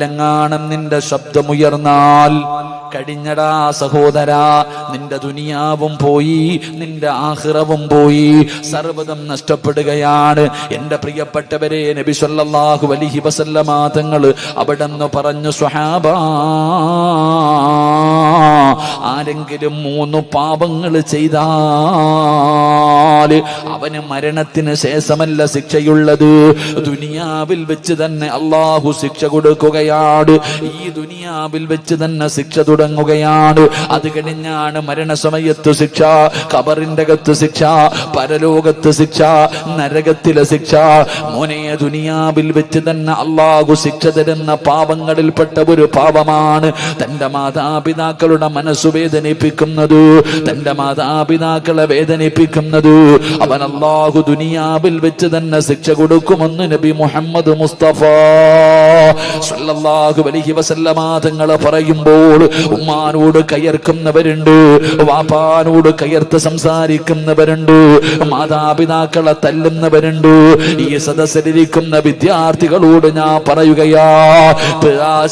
ലെങ്ങാണം നിന്റെ ശബ്ദമുയർന്നാൽ. കഴിഞ്ഞടാ സഹോദര നിന്റെ ദുനിയാവും പോയി നിന്റെ ആഹ്റവും പോയി. സർവതം നഷ്ടപ്പെടുകയാണ്. എന്റെ പ്രിയപ്പെട്ടവരെ നബി സല്ലല്ലാഹു അലൈഹി വസല്ലമ തങ്ങൾ അവിടെന്ന് പറഞ്ഞു സ്വഹാബ ആരെങ്കിലും മൂന്ന് പാപങ്ങൾ ചെയ്താൽ അവന് മരണത്തിന് ശേഷമല്ല ശിക്ഷയുള്ളത്. ദുനിയാവിൽ വെച്ച് തന്നെ അള്ളാഹു ശിക്ഷ കൊടുക്കുകയാണ്. ഈ ദുനിയാവിൽ വെച്ച് തന്നെ ശിക്ഷ തുടങ്ങുകയാണ്. അത് കഴിഞ്ഞാണ് മരണസമയത്ത് ശിക്ഷ കബറിന്റെ അകത്ത് ശിക്ഷ പരലോകത്ത് ശിക്ഷ നരകത്തിലെ ശിക്ഷ. മോനെ ദുനിയാവിൽ വെച്ച് തന്നെ അള്ളാഹു ശിക്ഷ തരുന്ന പാപങ്ങളിൽപ്പെട്ട ഒരു പാപമാണ് തന്റെ മാതാപിതാക്കളുടെ മനസ്സു വേദനിപ്പിക്കുന്നത്. തന്റെ മാതാപിതാക്കളെ വേദനിപ്പിക്കുന്നത്. അവൻ അള്ളാഹു ദുനിയാവിൽ വെച്ച് തന്നെ ശിക്ഷ കൊടുക്കുമെന്ന് നബി മുഹമ്മദ് മുസ്തഫ സല്ലല്ലാഹു അലൈഹി വസല്ലമ തങ്ങൾ പറയുമ്പോൾ ഉമ്മാനോട് കയർക്കുന്നവരുണ്ട് വാപ്പാനോട് കയർത്ത് സംസാരിക്കുന്നവരുണ്ട് മാതാപിതാക്കളെ തല്ലുന്നവരുണ്ട്. ഈ സദസ്സിലിരിക്കുന്ന വിദ്യാർത്ഥികളോട് ഞാൻ പറയുകയാ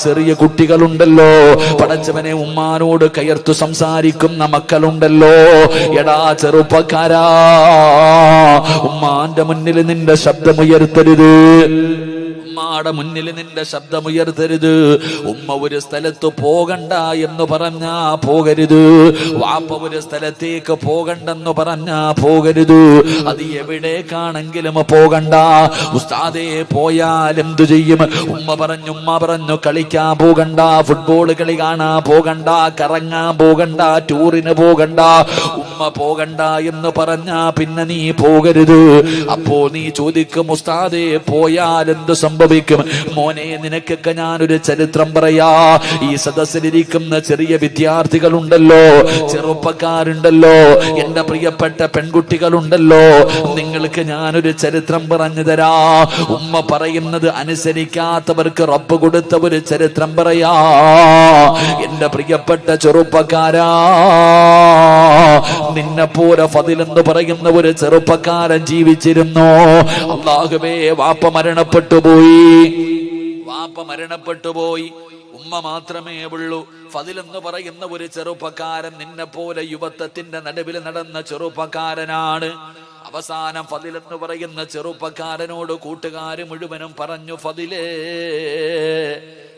ചെറിയ കുട്ടികളുണ്ടല്ലോ പടച്ചവനെ ഉമ്മാനോട് കയർത്തു സംസാരിക്കുന്ന മക്കളുണ്ടല്ലോ. എടാ ചെറുപ്പക്കാരാ ഉമ്മാന്റെ മുന്നിൽ നിന്റെ ശബ്ദമുയർത്തരുത്. ഉമ്മാടെ മുന്നിൽ നിന്റെ ശബ്ദമുയർത്തരുത്. ഉമ്മ ഒരു സ്ഥലത്ത് പോകണ്ട എന്ന് പറഞ്ഞാ പോകരുത്. വാപ്പ ഒരു സ്ഥലത്തേക്ക് പോകണ്ടെന്ന് പറഞ്ഞാ പോകരുത്. അത് എവിടേക്കാണെങ്കിലും പോകണ്ട. ഉസ്താദേ പോയാൽ എന്തു ചെയ്യും? ഉമ്മ പറഞ്ഞു ഉമ്മ പറഞ്ഞു കളിക്കാൻ പോകണ്ട ഫുട്ബോൾ കളി കാണാൻ പോകണ്ട കറങ്ങാൻ പോകണ്ട ടൂറിന് പോകണ്ട. ഉമ്മ പോകണ്ട എന്ന് പറഞ്ഞാ പിന്നെ നീ പോകരുത്. അപ്പോ നീ ചോദിക്കും ഉസ്താദേ പോയാൽ എന്ത് സംഭവിക്കും മോനെ നിനക്കൊക്കെ ഞാനൊരു ചരിത്രം പറയാ. ഈ സദസ്സിലിരിക്കുന്ന ചെറിയ വിദ്യാർത്ഥികളുണ്ടല്ലോ ചെറുപ്പക്കാരുണ്ടല്ലോ എന്റെ പ്രിയപ്പെട്ട പെൺകുട്ടികളുണ്ടല്ലോ നിങ്ങൾക്ക് ഞാനൊരു ചരിത്രം പറഞ്ഞു തരാ. ഉമ്മ പറയുന്നത് അനുസരിക്കാത്തവർക്ക് റബ്ബ് കൊടുത്ത ഒരു ചരിത്രം പറയാ. എന്റെ പ്രിയപ്പെട്ട ചെറുപ്പക്കാരാ നിന്നെ പോലെ ഫതിലെന്ന് പറയുന്ന ഒരു ചെറുപ്പക്കാരൻ ജീവിച്ചിരുന്നു. അള്ളാഹുവേ വാപ്പ മരണപ്പെട്ടു പോയി. വാപ്പ മരണപ്പെട്ടു പോയി. ഉമ്മ മാത്രമേ ഉള്ളൂ. ഫതിലെന്ന് പറയുന്ന ഒരു ചെറുപ്പക്കാരൻ നിന്നെ പോലെ യുവത്വത്തിന്റെ നടുവിൽ നടന്ന ചെറുപ്പക്കാരനാണ്. അവസാനം ഫതിലെന്ന് പറയുന്ന ചെറുപ്പക്കാരനോട് കൂട്ടുകാർ മുഴുവനും പറഞ്ഞു ഫതിലേ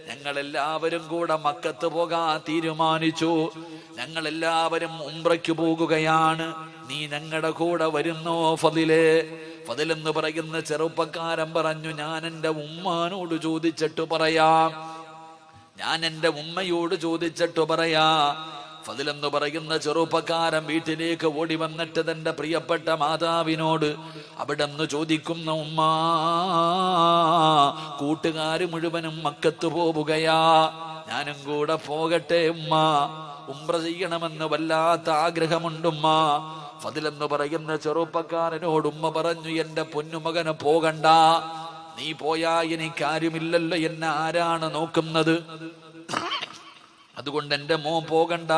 ഞങ്ങളെല്ലാവരും കൂടെ മക്കത്ത് പോകാൻ തീരുമാനിച്ചു. ഞങ്ങളെല്ലാവരും ഉംറയ്ക്ക് പോകുകയാണ്. നീ ഞങ്ങളുടെ കൂടെ വരുന്നോ ഫതിലേ? ഫതിലെന്ന് പറയുന്ന ചെറുപ്പക്കാരൻ പറഞ്ഞു ഞാൻ എന്റെ ഉമ്മാനോട് ചോദിച്ചിട്ട് പറയാ. ഞാൻ എന്റെ ഉമ്മയോട് ചോദിച്ചിട്ട് പറയാ. ഫതിലെന്ന് പറയുന്ന ചെറുപ്പക്കാരൻ വീട്ടിലേക്ക് ഓടി വന്നിട്ട് തന്റെ പ്രിയപ്പെട്ട മാതാവിനോട് അവിടെ നിന്ന് ചോദിക്കുന്ന ഉമ്മ കൂട്ടുകാര് മുഴുവനും മക്കത്ത് പോവുകയാ. ഞാനും കൂടെ പോകട്ടെ ഉമ്മ. ഉംറ ചെയ്യണമെന്ന് വല്ലാത്ത ആഗ്രഹമുണ്ടുമ്മ ഫതിലെന്ന് പറയുന്ന ചെറുപ്പക്കാരനോട് ഉമ്മ പറഞ്ഞു എന്റെ പൊന്നുമകന് പോകണ്ട. നീ പോയാ എനിക്കാരുമില്ലല്ലോ എന്നെ ആരാണ് നോക്കുന്നത്? അതുകൊണ്ട് എന്റെ മോൻ പോകണ്ട.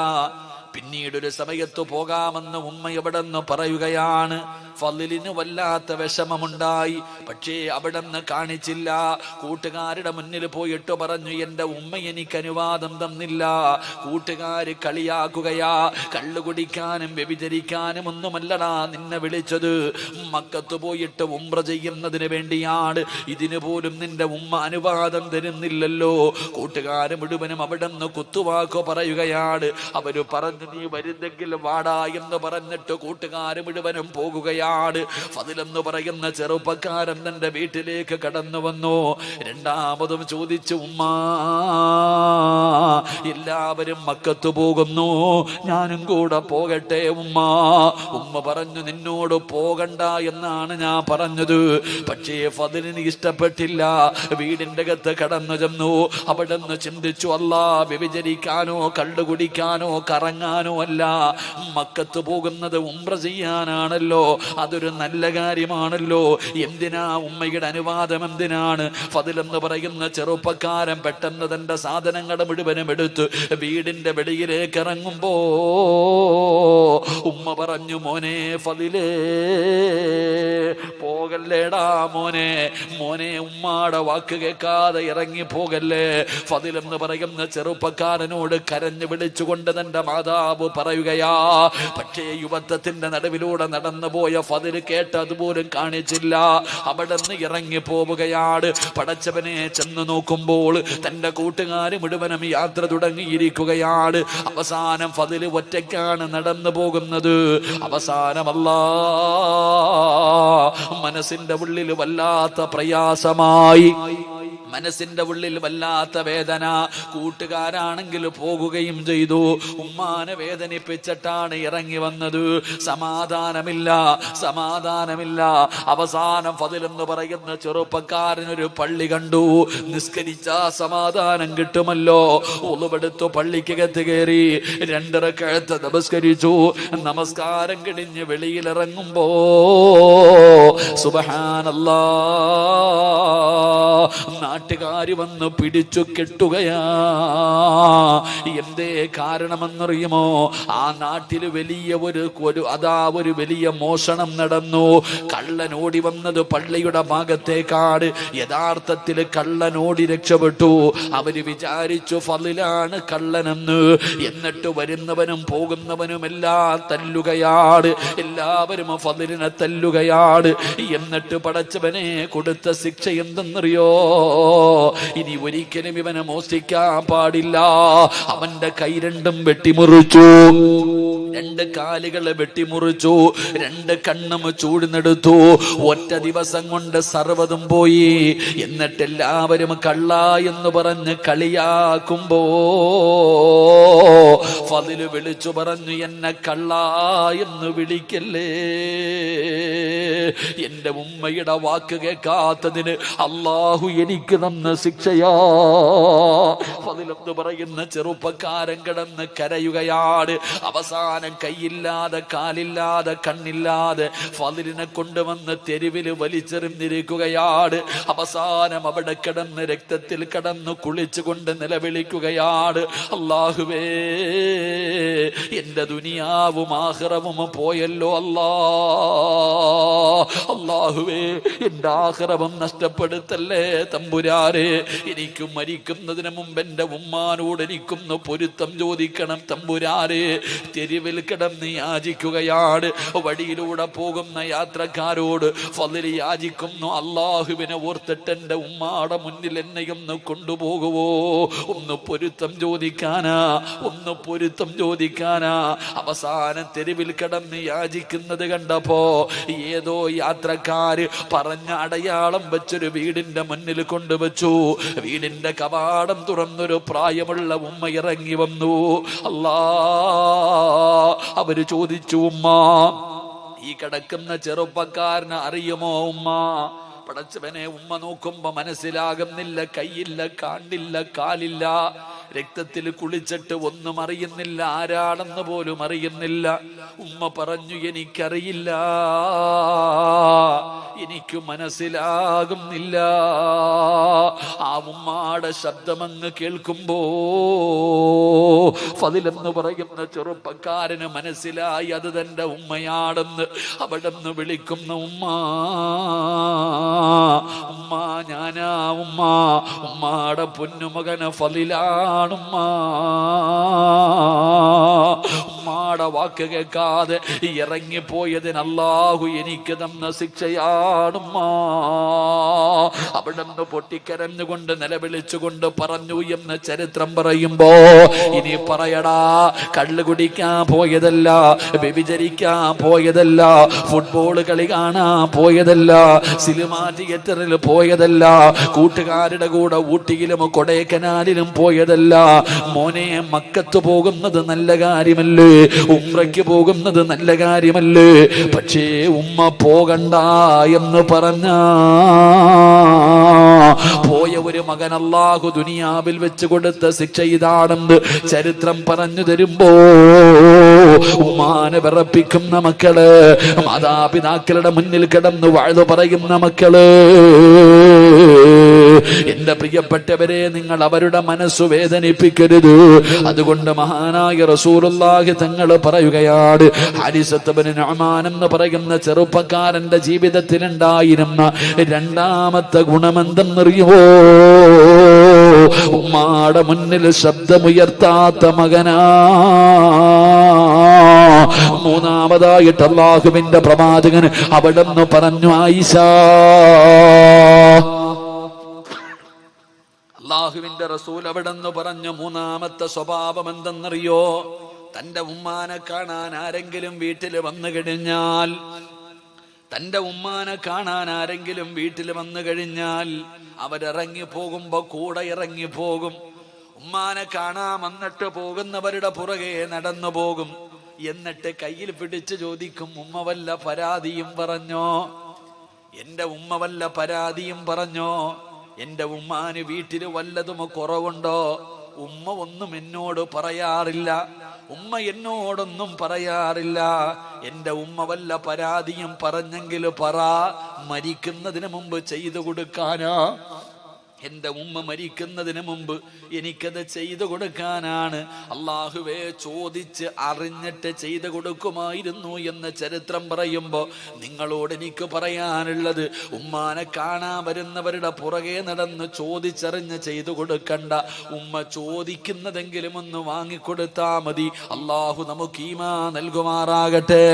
പിന്നീട് ഒരു സമയത്ത് പോകാമെന്ന് ഉമ്മ എവിടെ നിന്ന് പറയുകയാണ്. ഫലിന് വല്ലാത്ത വിഷമമുണ്ടായി. പക്ഷേ അവിടെ നിന്ന് കാണിച്ചില്ല. കൂട്ടുകാരുടെ മുന്നിൽ പോയിട്ട് പറഞ്ഞു എന്റെ ഉമ്മ എനിക്ക് അനുവാദം തന്നില്ല. കൂട്ടുകാര് കളിയാക്കുകയാ. കള്ളു കുടിക്കാനും വ്യഭിചരിക്കാനും ഒന്നുമല്ലടാ നിന്നെ വിളിച്ചത്. മക്കത്ത് പോയിട്ട് ഉമ്ര ചെയ്യുന്നതിന് വേണ്ടിയാണ്. ഇതിനു പോലും നിന്റെ ഉമ്മ അനുവാദം തരുന്നില്ലല്ലോ. കൂട്ടുകാര് മുഴുവനും അവിടെ നിന്ന് കുത്തുവാക്കു പറയുകയാണ്. അവർ പറഞ്ഞു നീ വരുന്നെങ്കിൽ വാടാ എന്ന് പറഞ്ഞിട്ട് കൂട്ടുകാര് മുഴുവനും പോകുകയാണ്. ഫതിലെന്ന് പറയുന്ന ചെറുപ്പക്കാരൻ തന്റെ വീട്ടിലേക്ക് കടന്നു വന്നു. രണ്ടാമതും ചോദിച്ചു ഉമ്മ എല്ലാവരും മക്കത്ത് പോകുന്നു. ഞാനും കൂടെ പോകട്ടെ ഉമ്മ. ഉമ്മ പറഞ്ഞു നിന്നോട് പോകണ്ട എന്നാണ് ഞാൻ പറഞ്ഞത്. പക്ഷേ ഫതിലിന് ഇഷ്ടപ്പെട്ടില്ല. വീടിന്റെ അകത്ത് കടന്നു ചെന്നു. അവിടെ നിന്ന് ചിന്തിച്ചു അല്ല വ്യഭിചരിക്കാനോ കള്ളുകുടിക്കാനോ കറങ്ങാനോ അല്ല. മക്കത്ത് പോകുന്നത് ഉംറ ചെയ്യാനാണല്ലോ. അതൊരു നല്ല കാര്യമാണല്ലോ. എന്തിനാ ഉമ്മയുടെ അനുവാദം എന്തിനാണ്? ഫതിലെന്ന് പറയുന്ന ചെറുപ്പക്കാരൻ പെട്ടെന്ന് തന്റെ സാധനങ്ങൾ മുഴുവനും എടുത്ത് വീടിന്റെ വെളിയിലേക്ക് ഇറങ്ങുമ്പോ ഉമ്മ പറഞ്ഞു മോനെ ഫതിലേ പോകല്ലേടാ മോനെ. മോനെ ഉമ്മാടെ വാക്ക് കേൾക്കാതെ ഇറങ്ങി പോകല്ലേ. ഫതിലെന്ന് പറയുന്ന ചെറുപ്പക്കാരനോട് കരഞ്ഞു വിളിച്ചുകൊണ്ട് തന്റെ മാതാവ് പറയുകയാ പക്ഷേ യുവത്വത്തിന്റെ നടുവിലൂടെ നടന്നു പോയ ഫതിൽ കേട്ട് അതുപോലും കാണിച്ചില്ല. അവിടെ നിന്ന് ഇറങ്ങി പോവുകയാണ് പടച്ചവനെ ചെന്ന് നോക്കുമ്പോൾ തന്റെ കൂട്ടുകാർ മുഴുവനും യാത്ര തുടങ്ങിയിരിക്കുകയാണ് അവസാനം ഫതിൽ ഒറ്റയ്ക്കാണ് നടന്നു പോകുന്നത്. അവസാനമല്ല മനസ്സിന്റെ ഉള്ളിൽ വല്ലാത്ത പ്രയാസമായി. മനസ്സിന്റെ ഉള്ളിൽ വല്ലാത്ത വേദന. കൂട്ടുകാരാണെങ്കിൽ പോകുകയും ചെയ്തു. ഉമ്മാനെ വേദനിപ്പിച്ചിട്ടാണ് ഇറങ്ങി വന്നത്. സമാധാനമില്ല. സമാധാനമില്ല. അവസാനം ഫതിലെന്ന് പറയുന്ന ചെറുപ്പക്കാരനൊരു പള്ളി കണ്ടു. നിസ്കരിച്ച സമാധാനം കിട്ടുമല്ലോ. ഉളുവെടുത്തു പള്ളിക്കകത്ത് കയറി രണ്ടര കഴുത്ത് നമസ്കരിച്ചു. നമസ്കാരം കിടിഞ്ഞ് വെളിയിലിറങ്ങുമ്പോ സുബഹാനല്ല നാട്ടുകാര് വന്ന് പിടിച്ചു കെട്ടുകയാ. എന്തേ കാരണമെന്നറിയുമോ? ആ നാട്ടിൽ വലിയ ഒരു അതാ ഒരു വലിയ മോഷണം നടന്നു. കള്ളൻ ഓടി വന്നത് പള്ളിയുടെ ഭാഗത്തേക്കാട് യഥാർത്ഥത്തിൽ കള്ളൻ ഓടി രക്ഷപ്പെട്ടു. അവർ വിചാരിച്ചു ഫലിലാണ് കള്ളനെന്ന്. എന്നിട്ട് വരുന്നവനും പോകുന്നവനും എല്ലാം തല്ലുകയാണ്. എല്ലാവരും ഫലിനെ തല്ലുകയാണ്. എന്നിട്ട് പടച്ചവനെ കൊടുത്ത ശിക്ഷ എന്തെന്നറിയോ? ഇനി ഒരിക്കലും ഇവനെ മോഷ്ടിക്കാൻ പാടില്ല. അവന്റെ കൈ രണ്ടും വെട്ടിമുറിച്ചു. രണ്ട് കാലുകളെ വെട്ടിമുറിച്ചു രണ്ട് കണ്ണും ചൂടിനെടുത്തു. ഒറ്റ ദിവസം കൊണ്ട് സർവതും പോയി. എന്നിട്ട് എല്ലാവരും കള്ള എന്ന് പറഞ്ഞ് കളിയാക്കുമ്പോ ഫതിൽ വിളിച്ചു പറഞ്ഞു എന്നെ കള്ള എന്ന് വിളിക്കല്ലേ? എന്റെ ഉമ്മയുടെ വാക്ക് കേൾക്കാത്തതിന് അള്ളാഹു എനിക്ക് തന്ന ശിക്ഷയാ. ഫതിലെന്ന് പറയുന്ന ചെറുപ്പക്കാരൻ കിടന്ന് കരയുകയാണ്. അവസാനം കൈയില്ലാതെ കാലില്ലാതെ കണ്ണില്ലാതെ ഫതിലിനെ കൊണ്ടുവന്ന് തെരുവിൽ വലിച്ചെറിഞ്ഞിരിക്കുകയാണ്. അവസാനം അവിടെ കിടന്ന് രക്തത്തിൽ കിടന്ന് കുളിച്ചുകൊണ്ട് നിലവിളിക്കുകയാണ്. അള്ളാഹുവേ എന്റെ ദുനിയാവും ആഹ്റവും പോയല്ലോ അല്ലാ. അള്ളാഹുവേ എന്റെ ആഹ്റവും നഷ്ടപ്പെടുത്തല്ലേ തമ്പുരാരെ എനിക്ക് മരിക്കുന്നതിന് മുമ്പ് എന്റെ ഉമ്മാനോട് എനിക്കൊന്ന് പൊരുത്തം ചോദിക്കണം തമ്പുരാരെ തെരുവിൽ കിടന്ന് യാചിക്കുകയാണ്. വഴിയിലൂടെ പോകുന്ന യാത്രക്കാരോട് ഫതിൽ യാചിക്കുന്നു. അള്ളാഹുവിനെ ഓർത്തിട്ട് എന്റെ ഉമ്മാടെ മുന്നിൽ എന്നെ ഒന്ന് കൊണ്ടുപോകുവോ? ഒന്ന് പൊരുത്തം ചോദിക്കാനാ? ഒന്ന് പൊരുത്തം ചോദിക്കാനാ? അവസാനം തെരുവിൽ കിടന്ന് യാചിക്കുന്നത് കണ്ടപ്പോ ഏതോ യാത്രക്കാര് പറഞ്ഞ അടയാളം വെച്ചൊരു വീടിന്റെ മുന്നിൽ കൊണ്ടുവച്ചു. വീടിന്റെ കവാടം തുറന്നൊരു പ്രായമുള്ള ഉമ്മ ഇറങ്ങി വന്നു. അല്ലാ അവർ ചോദിച്ചു ഉമ്മ ഈ കിടക്കുന്ന ചെറുപ്പക്കാരന് അറിയുമോ ഉമ്മ? പടച്ചവനെ ഉമ്മ നോക്കുമ്പോ മനസ്സിലാകുന്നില്ല കൈയില്ല കാണില്ല കാലില്ല. രക്തത്തിൽ കുളിച്ചിട്ട് ഒന്നും അറിയുന്നില്ല. ആരാണെന്ന് പോലും അറിയുന്നില്ല. ഉമ്മ പറഞ്ഞു എനിക്കറിയില്ല. എനിക്ക് മനസ്സിലാകുന്നില്ല. ആ ഉമ്മാടെ ശബ്ദമങ്ങ് കേൾക്കുമ്പോ ഫതിലെന്ന് പറയുന്ന ചെറുപ്പക്കാരന് മനസ്സിലായി അത് തന്റെ ഉമ്മയാണെന്ന്. അവിടെ നിന്ന് വിളിക്കുന്ന ഉമ്മ ഉമ്മ ഞാനാ ഉമ്മ. ഉമ്മാടെ പൊന്നുമകന് ഫതിലാണുമ്മ ഉമ്മാടെ വാക്ക് കേൾക്കാതെ ഇറങ്ങിപ്പോയതിന് അല്ലാഹു എനിക്ക് തന്ന ശിക്ഷയാണുമ്മ. അവിടെ നിന്ന് പൊട്ടിക്കരഞ്ഞുകൊണ്ട് നിലവിളിച്ചുകൊണ്ട് പറഞ്ഞു എന്ന് ചരിത്രം പറയുമ്പോ ഇനി പറയടാ കള്ളു കുടിക്കാൻ പോയതല്ല വ്യഭിചരിക്കാൻ പോയതല്ല ഫുട്ബോൾ കളി കാണാൻ പോയതല്ല സിനിമ തിയേറ്ററിൽ പോയതല്ല കൂട്ടുകാരുടെ കൂടെ ഊട്ടിയിലും കൊടൈക്കനാലിലും പോയതല്ല. മോനെ മക്കത്ത് പോകുന്നത് നല്ല കാര്യമല്ലേ? ഉമ്രയ്ക്ക് പോകുന്നത് നല്ല കാര്യമല്ലേ? പക്ഷേ ഉമ്മ പോകണ്ട എന്ന് പറഞ്ഞ പോയ ഒരു മകൻ അള്ളാഹു ദുനിയാവിൽ വെച്ച് കൊടുത്ത ശിക്ഷ ഇതാണെന്ന് ചരിത്രം പറഞ്ഞു തരുമ്പോ ഉമ്മാനെ വിറപ്പിക്കുന്ന മക്കൾ മാതാപിതാക്കളുടെ മുന്നിൽ കിടന്ന് വാഴ്ന്നു പറയുന്ന മക്കൾ എന്റെ പ്രിയപ്പെട്ടവരെ നിങ്ങൾ അവരുടെ മനസ്സ് വേദനിപ്പിക്കരുത്. അതുകൊണ്ട് മഹാനായ റസൂറുല്ലാഹി തങ്ങൾ പറയുകയാണ് ഹാരിസത്തബിന് എന്ന് പറയുന്ന ചെറുപ്പക്കാരന്റെ ജീവിതത്തിൽ ഉണ്ടായിരുന്ന രണ്ടാമത്തെ ഗുണമെന്തെന്നറിയുമോ? ഉമ്മാടെ മുന്നിൽ ശബ്ദമുയർത്താത്ത മകനാ. മൂന്നാമതായിട്ട് അള്ളാഹുവിന്റെ പ്രവാചകൻ അവിടെ നിന്ന് പറഞ്ഞു ആയിഷ അള്ളാഹുവിന്റെ റസൂൽ അവിടെ നിന്ന് പറഞ്ഞു മൂന്നാമത്തെ സ്വഭാവം എന്തെന്നറിയോ തന്റെ ഉമ്മാനെ കാണാൻ ആരെങ്കിലും വീട്ടിൽ വന്നു കഴിഞ്ഞാൽ തന്റെ ഉമ്മാനെ കാണാൻ ആരെങ്കിലും വീട്ടിൽ വന്നു കഴിഞ്ഞാൽ അവരിറങ്ങി പോകുമ്പോ കൂടെ ഇറങ്ങി പോകും. ഉമ്മാനെ കാണാൻ വന്നിട്ട് പോകുന്നവരുടെ പുറകെ നടന്നു പോകും. എന്നിട്ട് കയ്യിൽ പിടിച്ച് ചോദിക്കും ഉമ്മ വല്ല പരാതിയും പറഞ്ഞോ? എന്റെ ഉമ്മ വല്ല പരാതിയും പറഞ്ഞോ? എന്റെ ഉമ്മാന് വീട്ടിൽ വല്ലതും കുറവുണ്ടോ? ഉമ്മ ഒന്നും എന്നോട് പറയാറില്ല. ഉമ്മ എന്നോടൊന്നും പറയാറില്ല. എന്റെ ഉമ്മ വല്ല പരാതിയും പറഞ്ഞെങ്കിൽ പറ. മരിക്കുന്നതിന് മുമ്പ് ചെയ്തു കൊടുക്കാനാ. എന്റെ ഉമ്മ മരിക്കുന്നതിന് മുമ്പ് എനിക്കത് ചെയ്തു കൊടുക്കാനാണ്. അള്ളാഹുവെ ചോദിച്ച് അറിഞ്ഞിട്ട് ചെയ്തു കൊടുക്കുമായിരുന്നു എന്ന് ചരിത്രം പറയുമ്പോൾ നിങ്ങളോട് എനിക്ക് പറയാനുള്ളത് ഉമ്മാനെ കാണാൻ വരുന്നവരുടെ പുറകെ നടന്ന് ചോദിച്ചറിഞ്ഞ് ചെയ്തു കൊടുക്കണ്ട. ഉമ്മ ചോദിക്കുന്നതെങ്കിലും ഒന്ന് വാങ്ങിക്കൊടുത്താ മതി. അള്ളാഹു നമുക്ക് ഈമാ നൽകുമാറാകട്ടെ.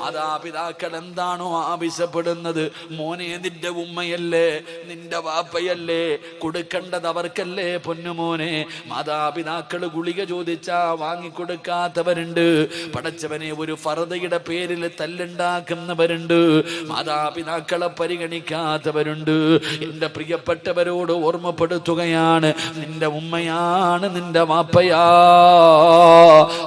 മാതാപിതാക്കൾ എന്താണോ ആവശ്യപ്പെടുന്നത്? മോനെ നിന്റെ ഉമ്മയല്ലേ? നിന്റെ വാപ്പയല്ലേ? കൊടുക്കേണ്ടത് അവർക്കല്ലേ പൊന്നുമോനെ? മാതാപിതാക്കൾ ഗുളിക ചോദിച്ചാ വാങ്ങിക്കൊടുക്കാത്തവരുണ്ട്. പടച്ചവനെ ഒരു ഫറതയുടെ പേരിൽ തല്ലുണ്ടാക്കുന്നവരുണ്ട്. മാതാപിതാക്കളെ പരിഗണിക്കാത്തവരുണ്ട്. എന്റെ പ്രിയപ്പെട്ടവരോട് ഓർമ്മപ്പെടുത്തുകയാണ് നിന്റെ ഉമ്മയാണ് നിന്റെ വാപ്പയാ.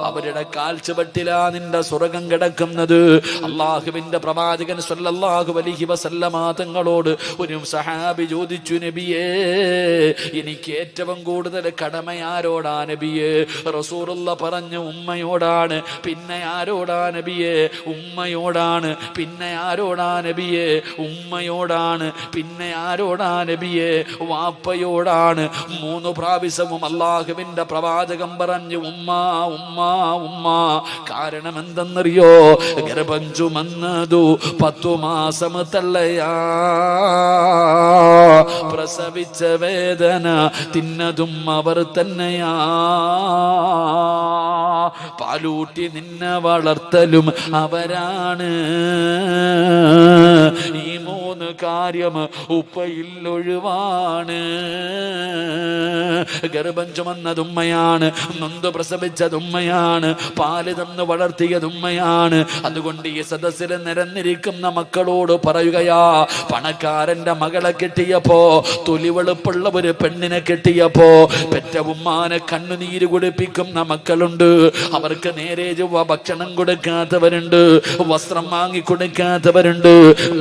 അവരുടെ കാൽച്ചുവട്ടിലാ നിന്റെ സ്വർഗം കിടക്കുന്നത്. അള്ളാഹുവിന്റെ പ്രവാചകൻ സല്ലല്ലാഹു അലൈഹി വസല്ലമ തങ്ങളോട് ഒരു സഹാബി ചോദിച്ചു നബിയേ എനിക്ക് ഏറ്റവും കൂടുതൽ കടമ ആരോടാ നബിയേ? റസൂറുള്ള പറഞ്ഞു ഉമ്മയോടാണ്. പിന്നെ ആരോടാ നബിയേ? ഉമ്മയോടാണ്. പിന്നെ ആരോടാ നബിയേ? ഉമ്മയോടാണ്. പിന്നെ ആരോടാ നബിയേ? വാപ്പയോടാണ്. മൂന്ന് പ്രാവശ്യവും അള്ളാഹുവിന്റെ പ്രവാചകം പറഞ്ഞു ഉമ്മ ഉമ്മ ഉമ്മ കാരണം എന്തെന്നറിയോ ഗർഭം ചുമന്നതു പത്തു മാസം തള്ളയാ. പ്രസവിച്ച വേദന തിന്നതും അവർ തന്നെയാ. പാലൂട്ടി നിന്നെ വളർത്തലും അവരാണ്. കാര്യം ഉപ്പയിൽ ഒഴിവാണ് ഗർഭം ചുമന്നതുമ്മയാണ് നൊന്ത് പ്രസവിച്ചതുമ്മയാണ് പാൽ തന്ന് വളർത്തിയതുമ്മയാണ്. അതുകൊണ്ട് ഈ സദസ്സിൽ നിരന്നിരിക്കുന്ന മക്കളോട് പറയുകയാ പണക്കാരന്റെ മകളെ കിട്ടിയപ്പോ തൊലിവെളുപ്പുള്ള ഒരു പെണ്ണിനെ കെട്ടിയപ്പോ പെറ്റ ഉമ്മാനെ കണ്ണുനീര് കുടിപ്പിക്കുന്ന മക്കളുണ്ട്. അവർക്ക് നേരെ ഭക്ഷണം കൊടുക്കാത്തവരുണ്ട് വസ്ത്രം വാങ്ങിക്കൊടുക്കാത്തവരുണ്ട്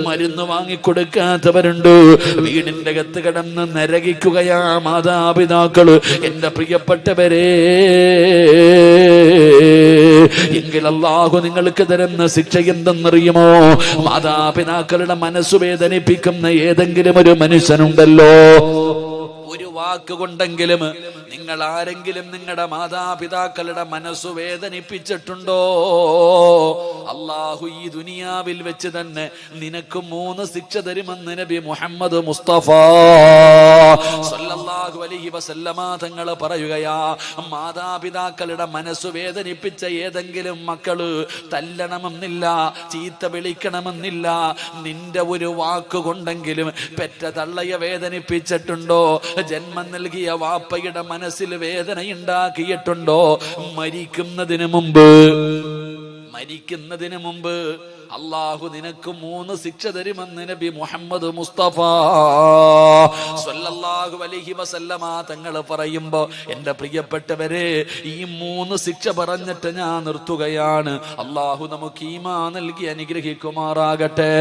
മരുന്ന് വാങ്ങി കൊടുക്കാത്തവരുണ്ട് വീടിന്റെ അകത്ത് കടന്ന് നരകിക്കുകയാ മാതാപിതാക്കൾ. എന്റെ പ്രിയപ്പെട്ടവരെ എങ്കിൽ അള്ളാഹു നിങ്ങൾക്ക് തരുന്ന ശിക്ഷ എന്തെന്നറിയുമോ? മാതാപിതാക്കളുടെ മനസ്സു വേദനിപ്പിക്കുന്ന ഏതെങ്കിലും ഒരു മനുഷ്യനുണ്ടല്ലോ. ഒരു വാക്ക് കൊണ്ടെങ്കിലും നിങ്ങൾ ആരെങ്കിലും നിങ്ങളുടെ മാതാപിതാക്കളുടെ മനസ്സു വേദനിപ്പിച്ചിട്ടുണ്ടോ? അള്ളാഹു ഈ ദുനിയാവിൽ വെച്ച് തന്നെ നിനക്ക് മൂന്ന് ശിക്ഷ തരുമെന്ന് നബി മുഹമ്മദ് മുസ്തഫ സല്ലല്ലാഹു അലൈഹി വസല്ലമ തങ്ങൾ പറയുകയാ മാതാപിതാക്കളുടെ മനസ്സു വേദനിപ്പിച്ച ഏതെങ്കിലും മക്കൾ തല്ലണമെന്നില്ല ചീത്ത വിളിക്കണമെന്നില്ല നിന്റെ ഒരു വാക്കുകൊണ്ടെങ്കിലും പെറ്റ തള്ളയെ വേദനിപ്പിച്ചിട്ടുണ്ടോ? ജന്മം നൽകിയ വാപ്പയുടെ മനസ്സിൽ വേദനയുണ്ടാക്കിയിട്ടുണ്ടോ? മരിക്കുന്നതിന് മുമ്പ്. മരിക്കുന്നതിന് മുമ്പ്. അള്ളാഹു നിനക്ക് മൂന്ന് ശിക്ഷ തരുമെന്ന് നബി മുഹമ്മദ് മുസ്തഫ സല്ലല്ലാഹു അലൈഹി വസല്ലമ തങ്ങൾ പറയുമ്പോ എന്റെ പ്രിയപ്പെട്ടവരെ ഈ മൂന്ന് ശിക്ഷ പറഞ്ഞിട്ട് ഞാൻ നിർത്തുകയാണ്. അള്ളാഹു നമുക്ക് ഈമാ നൽകി അനുഗ്രഹിക്കുമാറാകട്ടെ.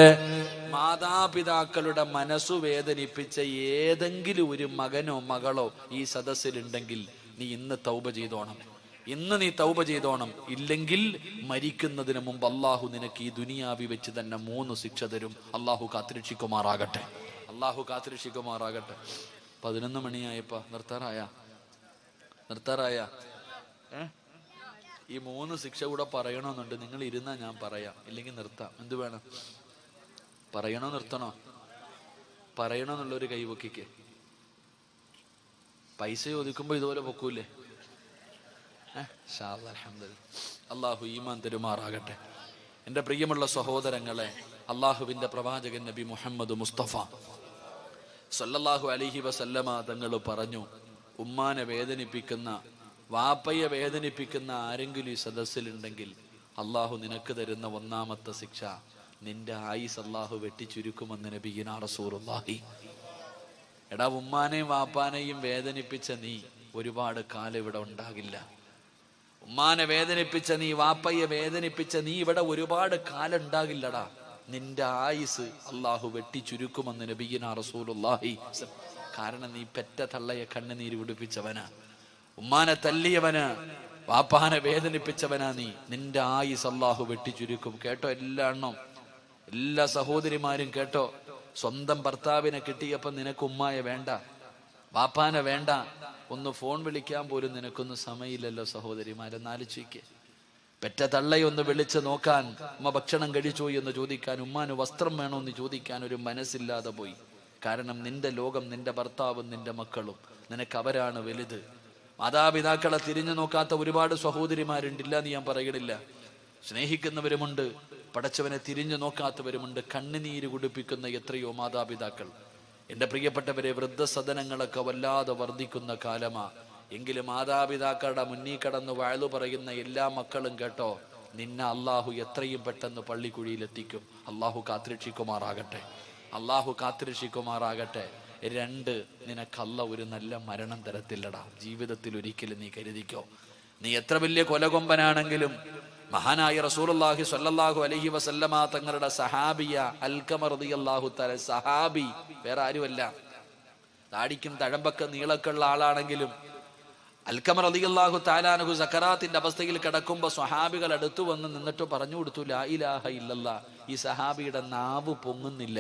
മാതാപിതാക്കളുടെ മനസ്സു വേദനിപ്പിച്ച ഏതെങ്കിലും ഒരു മകനോ മകളോ ഈ സദസ്സിലുണ്ടെങ്കിൽ നീ ഇന്ന് തൗബ ചെയ്തോണം. ഇന്ന് നീ തൗബ ചെയ്തോണം. ഇല്ലെങ്കിൽ മരിക്കുന്നതിന് മുമ്പ് അള്ളാഹു നിനക്ക് ഈ ദുനിയാവി വെച്ച് തന്നെ മൂന്ന് ശിക്ഷ തരും. അള്ളാഹു കാത്തിരക്ഷിക്കുമാറാകട്ടെ. അള്ളാഹു കാത്തിരക്ഷിക്കുമാറാകട്ടെ. പതിനൊന്ന് മണിയായപ്പ നിർത്താറായ? നിർത്താറായ? ഈ മൂന്ന് ശിക്ഷ കൂടെ പറയണമെന്നുണ്ട് നിങ്ങൾ ഇരുന്നാ ഞാൻ പറയാം. ഇല്ലെങ്കിൽ നിർത്താം. എന്ത് വേണം? പറയണോ നിർത്തണോ? പറയണോ എന്നുള്ളൊരു കൈവക്കിക്ക്. പൈസ ചോദിക്കുമ്പോ ഇതുപോലെ പൊക്കൂലേ അള്ളാഹു ഈമാൻ തെരുമാറാകട്ടെ. എന്റെ പ്രിയമുള്ള സഹോദരങ്ങളെ അള്ളാഹുവിന്റെ പ്രവാചകൻ നബി മുഹമ്മദ് മുസ്തഫ സല്ലല്ലാഹു അലിഹി വസല്ലമ തങ്ങൾ പറഞ്ഞു ഉമ്മാനെ വേദനിപ്പിക്കുന്ന വാപ്പയെ വേദനിപ്പിക്കുന്ന ആരെങ്കിലും ഈ സദസ്സിലുണ്ടെങ്കിൽ അള്ളാഹു നിനക്ക് തരുന്ന ഒന്നാമത്തെ ശിക്ഷ നിന്റെ ആയിസ് അള്ളാഹു വെട്ടിച്ചുരുക്കുമെന്ന് നബീന റസൂറുല്ലാഹി എടാ ഉമ്മാനെയും വാപ്പാനെയും വേദനിപ്പിച്ച നീ ഒരുപാട് കാലം ഇവിടെ ഉണ്ടാകില്ല. ഉമ്മാനെ വേദനിപ്പിച്ച നീ വാപ്പയെ വേദനിപ്പിച്ച നീ ഇവിടെ ഒരുപാട് കാലം ഉണ്ടാകില്ലടാ. നിന്റെ ആയുസ് അള്ളാഹു വെട്ടിച്ചുരുക്കുമെന്ന് നബീന റസൂലുല്ലാഹി കാരണം നീ പെറ്റ തള്ളയെ കണ്ണുനീര് പിടിപ്പിച്ചവനാ. ഉമ്മാനെ തല്ലിയവന് വാപ്പാനെ വേദനിപ്പിച്ചവനാ നീ. നിന്റെ ആയിസ് അള്ളാഹു വെട്ടിച്ചുരുക്കും. കേട്ടോ എല്ലാ എണ്ണം? എല്ലാ സഹോദരിമാരും കേട്ടോ സ്വന്തം ഭർത്താവിനെ കിട്ടിയപ്പോ നിനക്ക് ഉമ്മായ വേണ്ട വാപ്പാനെ വേണ്ട ഒന്ന് ഫോൺ വിളിക്കാൻ പോലും നിനക്കൊന്നും സമയമില്ലല്ലോ സഹോദരിമാരെ നാലിച്ചേക്ക് പെറ്റ തള്ളയൊന്ന് വിളിച്ച് നോക്കാൻ ഉമ്മ ഭക്ഷണം കഴിച്ചോ എന്ന് ചോദിക്കാൻ ഉമ്മാന് വസ്ത്രം വേണോ എന്ന് ചോദിക്കാൻ ഒരു മനസ്സില്ലാതെ പോയി. കാരണം നിന്റെ ലോകം നിന്റെ ഭർത്താവും നിന്റെ മക്കളും നിനക്ക് അവരാണ് വലുത്. മാതാപിതാക്കളെ തിരിഞ്ഞു നോക്കാത്ത ഒരുപാട് സഹോദരിമാരുണ്ടില്ല എന്ന് ഞാൻ പറയണില്ല. സ്നേഹിക്കുന്നവരുമുണ്ട് പടച്ചവനെ തിരിഞ്ഞു നോക്കാത്തവരുമുണ്ട്. കണ്ണുനീര് കുടിപ്പിക്കുന്ന എത്രയോ മാതാപിതാക്കൾ. എന്റെ പ്രിയപ്പെട്ടവരെ വൃദ്ധസദനങ്ങളൊക്കെ വല്ലാതെ വർദ്ധിക്കുന്ന കാലമാ. എങ്കിലും മാതാപിതാക്കളുടെ മുന്നിൽ കടന്ന് വാഴു പറയുന്ന എല്ലാ മക്കളും കേട്ടോ നിന്നെ അള്ളാഹു എത്രയും പെട്ടെന്ന് പള്ളിക്കുഴിയിലെത്തിക്കും. അള്ളാഹു കാത്തിരക്ഷിക്കുമാറാകട്ടെ. അള്ളാഹു കാത്തിരക്ഷിക്കുമാറാകട്ടെ. രണ്ട് നിനക്കല്ല ഒരു നല്ല മരണം തരത്തില്ലടാ. ജീവിതത്തിൽ ഒരിക്കലും നീ കരുതിക്കോ. നീ എത്ര വലിയ കൊലകൊമ്പനാണെങ്കിലും മഹാനായ റസൂലുള്ളാഹി സ്വല്ലല്ലാഹു അലൈഹി വസല്ലമ തങ്ങളുടെ സഹാബിയ അൽക്കമർ റളിയല്ലാഹു തആല സഹാബി വേറെ ആരുമല്ല. താടിക്കും തഴമ്പൊക്കെ നീളൊക്കെ ഉള്ള ആളാണെങ്കിലും അൽക്കമർ റളിയല്ലാഹു താലാനഹു സക്കറാത്തിന്റെ അവസ്ഥയിൽ കിടക്കുമ്പോൾ സ്വഹാബികൾ അടുത്തു വന്ന് നിന്നിട്ട് പറഞ്ഞു കൊടുത്തു ലായിലാഹ ഇല്ലല്ല. ഈ സഹാബിയുടെ നാവ് പൊങ്ങുന്നില്ല.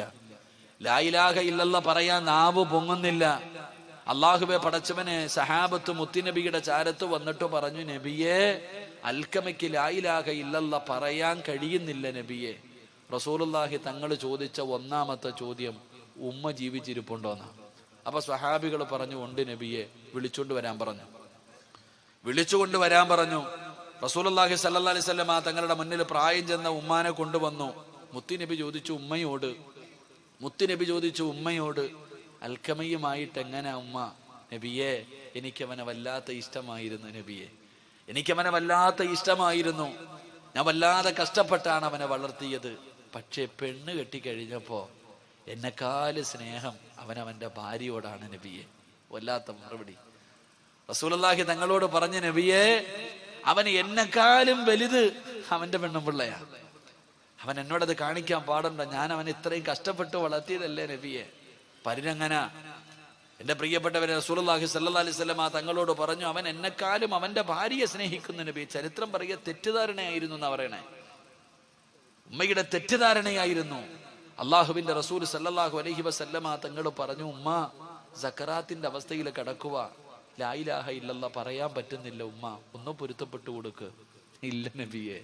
ലായിലാഹ ഇല്ലല്ല പറയാൻ നാവ് പൊങ്ങുന്നില്ല. അള്ളാഹുബെ പടച്ചവനെ സഹാബത്ത് മുത്തിനബിയുടെ ചാരത്ത് വന്നിട്ട് പറഞ്ഞു നബിയെ അൽക്കമയ്ക്ക് ലായിലാക ഇല്ലല്ല പറയാൻ കഴിയുന്നില്ല നബിയെ. റസൂലുള്ളാഹി തങ്ങൾ ചോദിച്ച ഒന്നാമത്തെ ചോദ്യം ഉമ്മ ജീവിച്ചിരിപ്പുണ്ടോന്നാ അപ്പൊ സ്വഹാബികൾ പറഞ്ഞു ഉണ്ട് നബിയെ. വിളിച്ചുകൊണ്ട് വരാൻ പറഞ്ഞു. വിളിച്ചുകൊണ്ട് വരാൻ പറഞ്ഞു. റസൂലുള്ളാഹി സല്ലല്ലാഹി അലൈഹി വസല്ലം തങ്ങളുടെ മുന്നിൽ പ്രായം ചെന്ന ഉമ്മാനെ കൊണ്ടുവന്നു. മുത്തിനബി ചോദിച്ചു ഉമ്മയോട്? മുത്തിനബി ചോദിച്ചു ഉമ്മയോട്. അൽക്കമയുമായിട്ട് എങ്ങനെ ഉമ്മ? നബിയെ എനിക്കവനെ വല്ലാത്ത ഇഷ്ടമായിരുന്നു നബിയെ. എനിക്കവനെ വല്ലാത്ത ഇഷ്ടമായിരുന്നു. ഞാൻ വല്ലാതെ കഷ്ടപ്പെട്ടാണ് അവനെ വളർത്തിയത്. പക്ഷേ പെണ്ണ് കെട്ടിക്കഴിഞ്ഞപ്പോ എന്നെക്കാൽ സ്നേഹം അവനവന്റെ ഭാര്യയോടാണ് നബിയെ. വല്ലാത്ത മറുപടി. റസൂലല്ലാഹി തങ്ങളോട് പറഞ്ഞ നബിയെ അവൻ എന്നെക്കാലും വലുത് അവന്റെ പെണ്ണും പിള്ളയാ അവൻ എന്നോടത് കാണിക്കാൻ പാടണ്ട? ഞാൻ അവൻ ഇത്രയും കഷ്ടപ്പെട്ട് വളർത്തിയതല്ലേ നബിയെ. പരിരങ്ങന എന്റെ പ്രിയപ്പെട്ടവരെ റസൂലുള്ളാഹി സല്ലാ അലൈഹി വസല്ലം തങ്ങളോട് പറഞ്ഞു അവൻ എന്നെക്കാലും അവന്റെ ഭാര്യയെ സ്നേഹിക്കുന്ന നബി. ചരിത്രം പറയുക തെറ്റിദ്ധാരണയായിരുന്നു എന്നാ പറയണേ. ഉമ്മയുടെ തെറ്റിദ്ധാരണയായിരുന്നു. അള്ളാഹുവിന്റെ റസൂൽ സല്ലല്ലാഹു അലൈഹി വസല്ലമ തങ്ങൾ പറഞ്ഞു ഉമ്മ സക്കറാത്തിന്റെ അവസ്ഥയിൽ കിടക്കുക ലായിലാഹ ഇല്ലല്ല പറയാൻ പറ്റുന്നില്ല ഉമ്മ. ഒന്ന് പൊരുത്തപ്പെട്ടു കൊടുക്ക്. ഇല്ല നബിയെ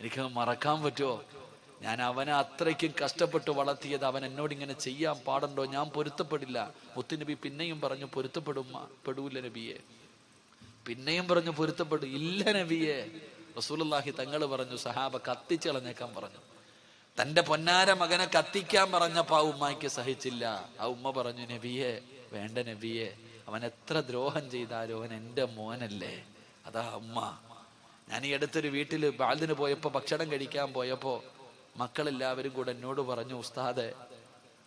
എനിക്ക് മറക്കാൻ പറ്റുമോ? ഞാൻ അവനെ അത്രയ്ക്കും കഷ്ടപ്പെട്ട് വളർത്തിയത് അവൻ എന്നോട് ഇങ്ങനെ ചെയ്യാൻ പാടുണ്ടോ? ഞാൻ പൊരുത്തപ്പെടില്ല. മുത്തുനബി പിന്നെയും പറഞ്ഞു പൊരുത്തപ്പെടുമ്മ പെടൂല നബിയെ. പിന്നെയും പറഞ്ഞു പൊരുത്തപ്പെടും. ഇല്ല നബിയെ. റസൂലുള്ളാഹി തങ്ങൾ പറഞ്ഞു സഹാബ കത്തിച്ചളഞ്ഞേക്കാൻ പറഞ്ഞു. തന്റെ പൊന്നാര മകനെ കത്തിക്കാൻ പറഞ്ഞപ്പോ ആ ഉമ്മായിക്ക് സഹിച്ചില്ല. ആ ഉമ്മ പറഞ്ഞു നബിയെ വേണ്ട നബിയെ. അവൻ എത്ര ദ്രോഹം ചെയ്താലും അവൻ എന്റെ മോനല്ലേ. അതാ അമ്മ ഞാൻ ഈ അടുത്തൊരു വീട്ടിൽ ബാലിന് പോയപ്പോ ഭക്ഷണം കഴിക്കാൻ പോയപ്പോ മക്കളെല്ലാവരും കൂടെ എന്നോട് പറഞ്ഞു ഉസ്താദെ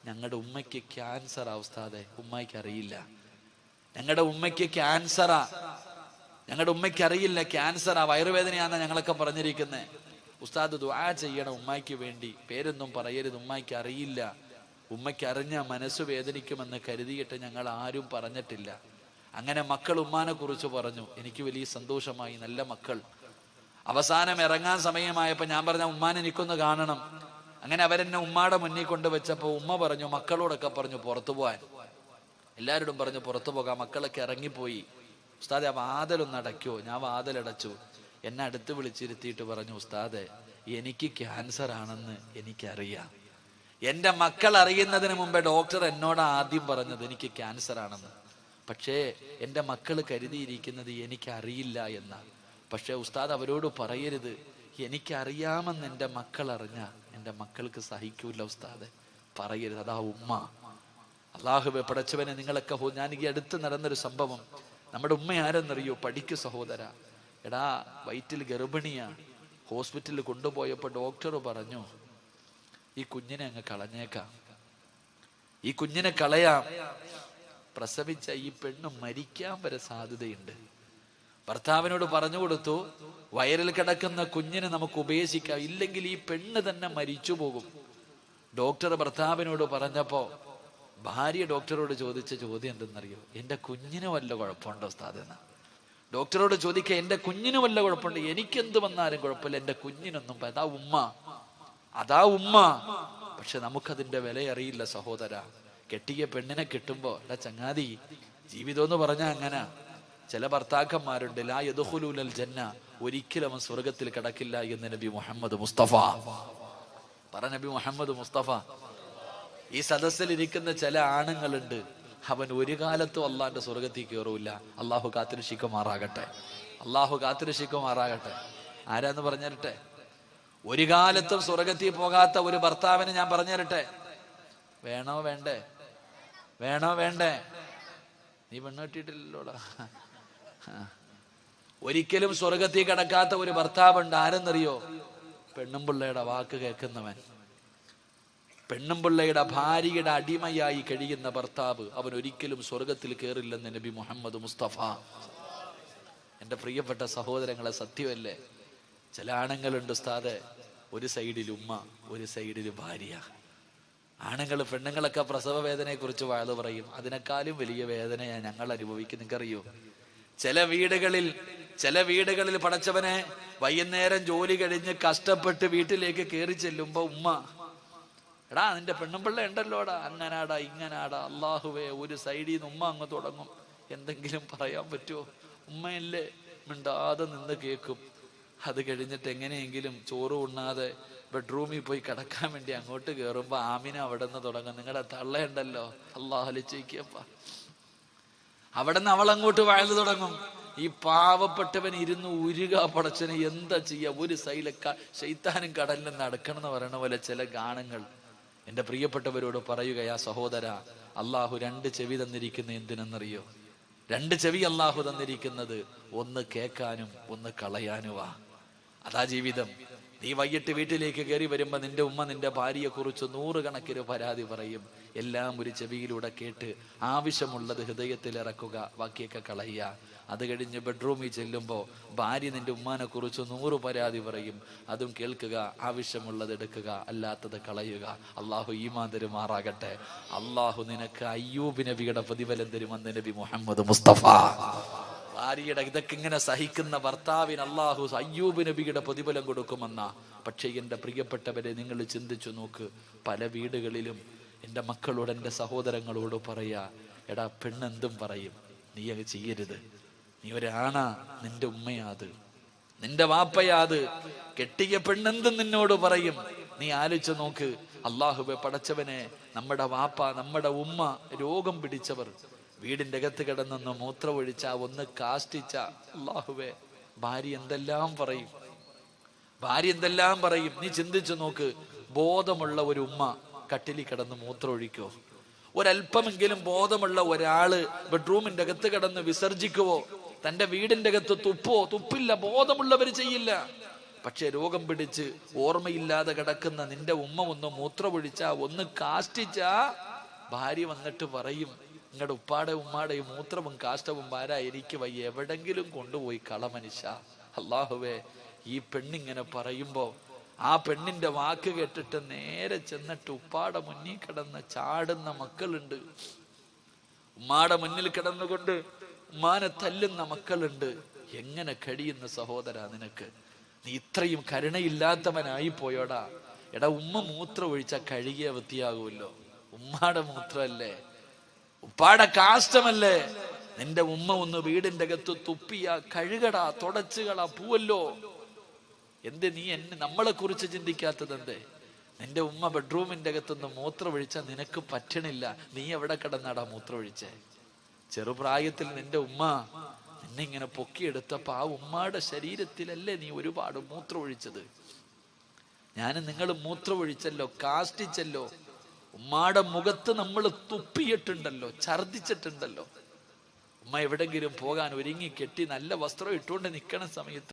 ഞങ്ങളുടെ ഉമ്മയ്ക്ക് ക്യാൻസറാ ഉസ്താദെ. ഉമ്മയ്ക്ക് അറിയില്ല. ഞങ്ങളുടെ ഉമ്മയ്ക്ക് ക്യാൻസറാ. ഞങ്ങളുടെ ഉമ്മയ്ക്ക് അറിയില്ല ക്യാൻസറാ വയറുവേദനയാണെന്നാ ഞങ്ങളൊക്കെ പറഞ്ഞിരിക്കുന്നത് ഉസ്താദ് ദുആ ചെയ്യണം ഉമ്മായിക്ക് വേണ്ടി. പേരൊന്നും പറയരുത് ഉമ്മായിക്ക് അറിയില്ല. ഉമ്മയ്ക്ക് അറിഞ്ഞ മനസ്സ് വേദനിക്കുമെന്ന് കരുതിയിട്ട് ഞങ്ങൾ ആരും പറഞ്ഞിട്ടില്ല. അങ്ങനെ മക്കൾ ഉമ്മാനെ കുറിച്ച് പറഞ്ഞു. എനിക്ക് വലിയ സന്തോഷമായി. നല്ല മക്കൾ. അവസാനം ഇറങ്ങാൻ സമയമായപ്പോൾ ഞാൻ പറഞ്ഞ ഉമ്മാനെ എനിക്കൊന്ന് കാണണം. അങ്ങനെ അവരെന്നെ ഉമ്മാടെ മുന്നിൽ കൊണ്ട് വെച്ചപ്പോൾ ഉമ്മ പറഞ്ഞു മക്കളോടൊക്കെ പറഞ്ഞു പുറത്തു പോകാൻ എല്ലാവരോടും പറഞ്ഞു പുറത്തു പോകാം. മക്കളൊക്കെ ഇറങ്ങിപ്പോയി. ഉസ്താദെ ആ വാതിലൊന്ന് അടയ്ക്കോ. ഞാൻ വാതിലടച്ചു എന്നെ അടുത്ത് വിളിച്ചിരുത്തിയിട്ട് പറഞ്ഞു ഉസ്താദെ എനിക്ക് ക്യാൻസർ ആണെന്ന് എനിക്കറിയാം. എന്റെ മക്കൾ അറിയുന്നതിന് മുമ്പേ ഡോക്ടർ എന്നോട് ആദ്യം പറഞ്ഞത് എനിക്ക് ക്യാൻസർ ആണെന്ന്. പക്ഷേ എന്റെ മക്കൾ കരുതിയിരിക്കുന്നത് എനിക്കറിയില്ല എന്നാണ് പക്ഷേ ഉസ്താദ് അവരോട് പറയരുത്. എനിക്കറിയാമെന്ന് എന്റെ മക്കൾ അറിഞ്ഞ എന്റെ മക്കൾക്ക് സഹിക്കൂല ഉസ്താദ്. പറയരുത് അതാ ഉമ്മ. അള്ളാഹുബെ പടച്ചവനെ നിങ്ങളൊക്കെ ഞാൻ ഈ അടുത്ത് നടന്നൊരു സംഭവം. നമ്മുടെ ഉമ്മ ആരെന്നറിയോ? പഠിക്കു സഹോദര. എടാ വയറ്റിൽ ഗർഭിണിയാ. ഹോസ്പിറ്റലിൽ കൊണ്ടുപോയപ്പോൾ ഡോക്ടർ പറഞ്ഞു ഈ കുഞ്ഞിനെ അങ്ങ് കളഞ്ഞേക്കാം. ഈ കുഞ്ഞിനെ കളയാം. പ്രസവിച്ച ഈ പെണ്ണ് മരിക്കാൻ വരെ സാധ്യതയുണ്ട്. ഭർത്താവിനോട് പറഞ്ഞു കൊടുത്തു വയറിൽ കിടക്കുന്ന കുഞ്ഞിനെ നമുക്ക് ഉപേക്ഷിക്കാം. ഇല്ലെങ്കിൽ ഈ പെണ്ണ് തന്നെ മരിച്ചു പോകും. ഡോക്ടർ ഭർത്താവിനോട് പറഞ്ഞപ്പോ ഭാര്യ ഡോക്ടറോട് ചോദിച്ച ചോദ്യം എന്തെന്നറിയോ? എന്റെ കുഞ്ഞിന് വല്ല കുഴപ്പമുണ്ടോ സ്ഥാതെന്ന് ഡോക്ടറോട് ചോദിക്കുക എന്റെ കുഞ്ഞിന് വല്ല കുഴപ്പമുണ്ട്? എനിക്കെന്ത് വന്നാലും കുഴപ്പമില്ല. എന്റെ കുഞ്ഞിനൊന്നും അതാ ഉമ്മ. അതാ ഉമ്മ. പക്ഷെ നമുക്കതിന്റെ വില അറിയില്ല സഹോദര. കെട്ടിയ പെണ്ണിനെ കിട്ടുമ്പോ എടാ ചങ്ങാതി ജീവിതം എന്ന് പറഞ്ഞാ അങ്ങനെ. ചില ഭർത്താക്കന്മാരുണ്ട് ലാ യദുഹുലൂലൽ ജന്ന ഒരിക്കലും അവൻ സ്വർഗത്തിൽ കിടക്കില്ല എന്ന് നബി മുഹമ്മദ് മുസ്തഫ. പറ നബി മുഹമ്മദ് മുസ്തഫ ഈ സദസ്സിൽ ഇരിക്കുന്ന ചില ആണുങ്ങളുണ്ട് അവൻ ഒരു കാലത്തും അള്ളാന്റെ സ്വർഗത്തിൽ കയറൂല. അള്ളാഹു കാത്തിരക്ഷിക്കുമാറാകട്ടെ അള്ളാഹു കാത്തിരക്ഷിക്കുമാറാകട്ടെ ആരാന്ന് പറഞ്ഞിരട്ടെ? ഒരു കാലത്തും സ്വർഗത്തിൽ പോകാത്ത ഒരു ഭർത്താവിനെ ഞാൻ പറഞ്ഞുതരട്ടെ വേണോ വേണ്ടേ? വേണോ വേണ്ടേ? നീ പെണ്ണ് കെട്ടിയിട്ടില്ലല്ലോടാ. ഒരിക്കലും സ്വർഗത്തിൽ കിടക്കാത്ത ഒരു ഭർത്താവുണ്ട്. ആരെന്നറിയോ? പെണ്ണും പിള്ളയുടെ വാക്ക് കേൾക്കുന്നവൻ. പെണ്ണും പിള്ളയുടെ ഭാര്യയുടെ അടിമയായി കഴിയുന്ന ഭർത്താവ് അവൻ ഒരിക്കലും സ്വർഗത്തിൽ കയറില്ലെന്ന് നബി മുഹമ്മദ് മുസ്തഫ. എന്റെ പ്രിയപ്പെട്ട സഹോദരങ്ങളെ സത്യമല്ലേ? ചില ആണുങ്ങളുണ്ട് ഉസ്താദെ ഒരു സൈഡിൽ ഉമ്മ ഒരു സൈഡിൽ ഭാര്യ. ആണുങ്ങൾ പെണ്ണുങ്ങളൊക്കെ പ്രസവ വേദനയെ കുറിച്ച് വാഴ പറയും. അതിനേക്കാളും വലിയ വേദനയാണ് ഞങ്ങൾ അനുഭവിക്കും നിങ്ങൾക്കറിയോ? ചില വീടുകളിൽ ചില വീടുകളിൽ പടച്ചവനെ വൈകുന്നേരം ജോലി കഴിഞ്ഞ് കഷ്ടപ്പെട്ട് വീട്ടിലേക്ക് കയറി ചെല്ലുമ്പോ ഉമ്മ എടാ നിന്റെ പെണ്ണുമ്പിള്ള ഉണ്ടല്ലോടാ അങ്ങനാടാ ഇങ്ങനാടാ അള്ളാഹുവേ ഒരു സൈഡിൽ നിന്ന് ഉമ്മ അങ്ങ് തുടങ്ങും. എന്തെങ്കിലും പറയാൻ പറ്റുമോ ഉമ്മയല്ലേ മിണ്ടാതെ നിന്ന് കേൾക്കും അത് കഴിഞ്ഞിട്ട് എങ്ങനെയെങ്കിലും ചോറ് ഉണ്ണാതെ ബെഡ്റൂമിൽ പോയി കിടക്കാൻ വേണ്ടി അങ്ങോട്ട് കയറുമ്പോ ആമിന അവിടെ നിന്ന് തുടങ്ങും. നിങ്ങളുടെ തള്ളയുണ്ടല്ലോ അള്ളാഹ് അലിച്ചേക്കപ്പ അവിടെ നിന്ന് അവൾ അങ്ങോട്ട് വഴന്നു തുടങ്ങും. ഈ പാവപ്പെട്ടവൻ ഇരുന്ന് ഉരുക പടച്ചനെ എന്താ ചെയ്യാ? ഒരു സൈല ശൈത്താനും കടലിൽ നടക്കണം എന്ന് പറയണ പോലെ ചില ഗാനങ്ങൾ എന്റെ പ്രിയപ്പെട്ടവരോട് പറയുകയാ സഹോദര അള്ളാഹു രണ്ട് ചെവി തന്നിരിക്കുന്ന എന്തിനെന്നറിയോ? രണ്ട് ചെവി അള്ളാഹു തന്നിരിക്കുന്നത് ഒന്ന് കേൾക്കാനും ഒന്ന് കളയാനുവാ. അതാ ജീവിതം. നീ വൈകിട്ട് വീട്ടിലേക്ക് കയറി വരുമ്പോൾ നിന്റെ ഉമ്മ നിന്റെ ഭാര്യയെക്കുറിച്ച് നൂറുകണക്കിന് പരാതി പറയും. എല്ലാം ഒരു ചെവിയിലൂടെ കേട്ട് ആവശ്യമുള്ളത് ഹൃദയത്തിൽ ഇറക്കുക ബാക്കിയൊക്കെ കളയുക. അത് കഴിഞ്ഞ് ബെഡ്റൂമിൽ ചെല്ലുമ്പോൾ ഭാര്യ നിന്റെ ഉമ്മാനെക്കുറിച്ച് നൂറ് പരാതി പറയും. അതും കേൾക്കുക ആവശ്യമുള്ളത് എടുക്കുക അല്ലാത്തത് കളയുക. അള്ളാഹു ഈമാൻ തരുമാറാകട്ടെ. അള്ളാഹു നിനക്ക് അയ്യൂബ് നബിയുടെ പ്രതിഫലം തരുമെന്ന് നബി മുഹമ്മദ് മുസ്തഫ. ഭാര്യയുടെ ഇതൊക്കെ ഇങ്ങനെ സഹിക്കുന്ന ഭർത്താവിന് അള്ളാഹു അയ്യൂബ് നബിയുടെ പ്രതിഫലം കൊടുക്കുമെന്ന. പക്ഷേ എന്റെ പ്രിയപ്പെട്ടവരെ നിങ്ങൾ ചിന്തിച്ചു നോക്ക് പല വീടുകളിലും എന്റെ മക്കളോട് എന്റെ സഹോദരങ്ങളോട് പറയാ എടാ പെണ്ണെന്തും പറയും. നീ അത് ചെയ്യരുത്. നീ ഒരാണാ നിന്റെ ഉമ്മയാത്. നിന്റെ വാപ്പയാത്. കെട്ടിയ പെണ്ണെന്തും നിന്നോട് പറയും? നീ ആലോചിച്ച് നോക്ക്. അള്ളാഹുബെ പടച്ചവനെ നമ്മുടെ വാപ്പ നമ്മുടെ ഉമ്മ രോഗം പിടിച്ചവർ വീടിന്റെ അകത്ത് കിടന്നൊന്ന് മൂത്രമൊഴിച്ച ഒന്ന് കാഷ്ടിച്ച. അള്ളാഹുവേ ഭാര്യ എന്തെല്ലാം പറയും? ഭാര്യ എന്തെല്ലാം പറയും? നീ ചിന്തിച്ചു നോക്ക്. ബോധമുള്ള ഒരു ഉമ്മ കട്ടിലിൽ കിടന്ന് മൂത്രമൊഴിക്കോ? ഒരല്പമെങ്കിലും ബോധമുള്ള ഒരാൾ ബെഡ്റൂമിന്റെ അകത്ത് കിടന്ന് വിസർജിക്കുവോ? തന്റെ വീടിന്റെ അകത്ത് തുപ്പോ? തുപ്പില്ല ബോധമുള്ളവർ ചെയ്യില്ല. പക്ഷെ രോഗം പിടിച്ച് ഓർമ്മയില്ലാതെ കിടക്കുന്ന നിന്റെ ഉമ്മ ഒന്ന് മൂത്രമൊഴിച്ച ഒന്ന് കാഷ്ടിച്ച ഭാര്യ വന്നിട്ട് പറയും നിങ്ങളുടെ ഉപ്പാടെ ഉമ്മാടെ മൂത്രവും കാഷ്ടവും ആരാ എനിക്ക് വയ്യ. എവിടെങ്കിലും കൊണ്ടുപോയി കള മനുഷ്യ. അള്ളാഹുവേ ഈ പെണ്ണിങ്ങനെ പറയുമ്പോ ആ പെണ്ണിന്റെ വാക്ക് കേട്ടിട്ട് നേരെ ചെന്നിട്ട് ഉപ്പാടെ മുന്നിൽ കിടന്ന് ചാടുന്ന മക്കളുണ്ട്. ഉമ്മാടെ മുന്നിൽ കിടന്നുകൊണ്ട് ഉമ്മാനെ തല്ലുന്ന മക്കളുണ്ട്. എങ്ങനെ കഴിയുന്ന സഹോദര നിനക്ക്? നീ ഇത്രയും കരുണയില്ലാത്തവനായി പോയോടാ. എടാ ഉമ്മ മൂത്രം ഒഴിച്ചാൽ കഴുകിയ വൃത്തിയാകുമല്ലോ. ഉമ്മാടെ മൂത്രമല്ലേ ഉപ്പാടെ കാഷ്ടമല്ലേ? നിന്റെ ഉമ്മ ഒന്ന് വീടിന്റെ അകത്ത് തുപ്പിയ കഴുകട തുടച്ചുകള പൂവല്ലോ. എന്ത് നീ എന്നെ നമ്മളെ കുറിച്ച് ചിന്തിക്കാത്തത് എന്തേ നിന്റെ ഉമ്മ ബെഡ്റൂമിന്റെ അകത്തുനിന്ന് മൂത്രം ഒഴിച്ച നിനക്ക് പറ്റണില്ല. നീ എവിടെ കിടന്നാടാ മൂത്രം ഒഴിച്ചേ ചെറുപ്രായത്തിൽ നിന്റെ ഉമ്മ നിന്നെ ഇങ്ങനെ പൊക്കിയെടുത്തപ്പോ ആ ഉമ്മയുടെ ശരീരത്തിലല്ലേ നീ ഒരുപാട് മൂത്രം ഒഴിച്ചത് ഞാൻ നിങ്ങൾ മൂത്രം ഒഴിച്ചല്ലോ കാഷ്ടിച്ചല്ലോ. ഉമ്മാടെ മുഖത്ത് നമ്മൾ തുപ്പിയിട്ടുണ്ടല്ലോ ഛർദിച്ചിട്ടുണ്ടല്ലോ. ഉമ്മ എവിടെങ്കിലും പോകാൻ ഒരുങ്ങി കെട്ടി നല്ല വസ്ത്രം ഇട്ടുകൊണ്ട് നിൽക്കണ സമയത്ത്